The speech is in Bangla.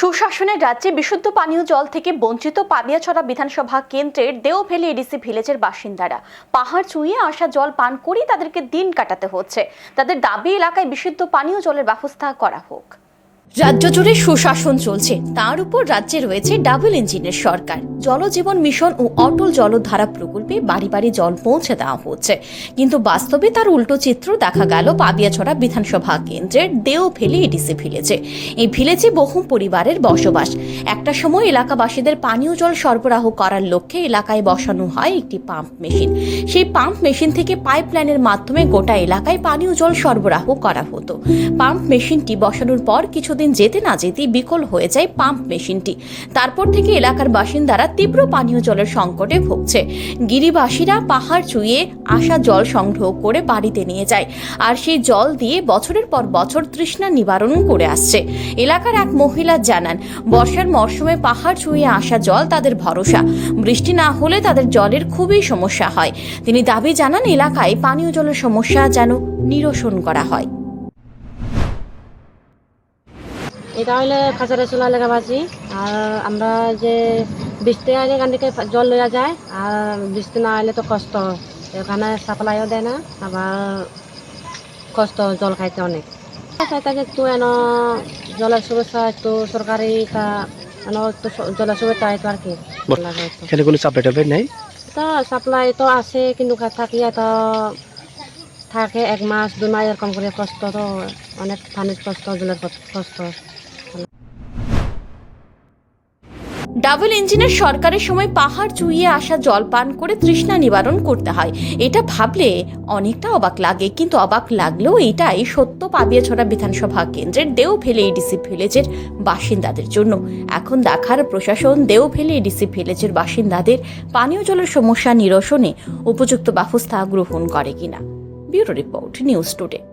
সুশাসনের রাজ্যে বিশুদ্ধ পানীয় জল থেকে বঞ্চিত পাবিয়াছড়া বিধানসভা কেন্দ্রের দেওভেলি এডিসি ভিলেজের বাসিন্দারা। পাহাড় চুইয়ে আসা জল পান করেই তাদেরকে দিন কাটাতে হচ্ছে। তাদের দাবি, এলাকায় বিশুদ্ধ পানীয় জলের ব্যবস্থা করা হোক। রাজ্য জুড়ে সুশাসন চলছে। তার উপর রাজ্যে রয়েছে ডাবল ইঞ্জিনের সরকার। জলজীবন মিশন ও অটল জলধারা প্রকল্পে বাড়ি বাড়ি জল পৌঁছে দেওয়া হচ্ছে। কিন্তু বাস্তবে তার উল্টো চিত্র দেখা গেল পাবিয়াছড়া বিধানসভা কেন্দ্রের দেও ফেলে এডিসি ভিলেজে। এই ভিলেজে বহু পরিবারের বসবাস। একটা সময় এলাকাবাসীদের পানীয় জল সরবরাহ করার লক্ষ্যে এলাকায় বসানো হয় একটি পাম্প মেশিন। সেই পাম্প মেশিন থেকে পাইপ লাইনের মাধ্যমে গোটা এলাকায় পানীয় জল সরবরাহ করা হতো। পাম্প মেশিনটি বসানোর পর কিছুদিন যেতে না যেতেই বিকল হয়ে যায় পাম্প মেশিনটি। তারপর থেকে এলাকার বাসিন্দারা তীব্র পানীয় জলের সংকটে ভুগছে। গিরিবাসীরা পাহাড় চুইয়ে আসা জল সংগ্রহ করে বাড়িতে নিয়ে যায় আর সেই জল দিয়ে বছরের পর বছর তৃষ্ণা নিবারণ করে আসছে। এলাকার এক মহিলা জানান, বর্ষার মরশুমে পাহাড় চুইয়ে আসা জল তাদের ভরসা। বৃষ্টি না হলে তাদের জলের খুবই সমস্যা হয়। তিনি দাবি জানান, এলাকায় পানীয় জলের সমস্যা যেন নিরসন করা হয়। এটা হলে খাঁচারে চুলা লেগাবাজি আর আমরা যে বৃষ্টি আইলে এখান থেকে জল লইয়া যায় আর বৃষ্টি না আইলে তো কষ্ট। এখানে সাপ্লাইও দেয় না আবার কষ্ট জল খাইতে অনেক। একটু এন জলের সুবিধা একটু সরকারি তা এন একটু জলের সুবিধা একটু আর কি। এখানে কোনো নেই? তো সাপ্লাই তো আছে কিন্তু থাকিয়ে তো থাকে এক মাস দুই মাস এরকম করে কষ্ট তো অনেক পানির কষ্ট জলের কষ্ট। ডাবল ইঞ্জিনের সরকারের সময় পাহাড় চুইয়ে আসা জল পান করে তৃষ্ণা নিবারণ করতে হয়। এটা ভাবলে অনেকটা অবাক লাগে, কিন্তু অবাক লাগলেও এটাই সত্য পাবিয়াছড়া বিধানসভা কেন্দ্রের দেও দেওভেলে এডিসি ভিলেজের বাসিন্দাদের জন্য। এখন দেখার প্রশাসন দেও দেওভেলে এডিসি ভিলেজের বাসিন্দাদের পানীয় জলের সমস্যা নিরসনে উপযুক্ত ব্যবস্থা গ্রহণ করে কিনা। Bureau report, news today.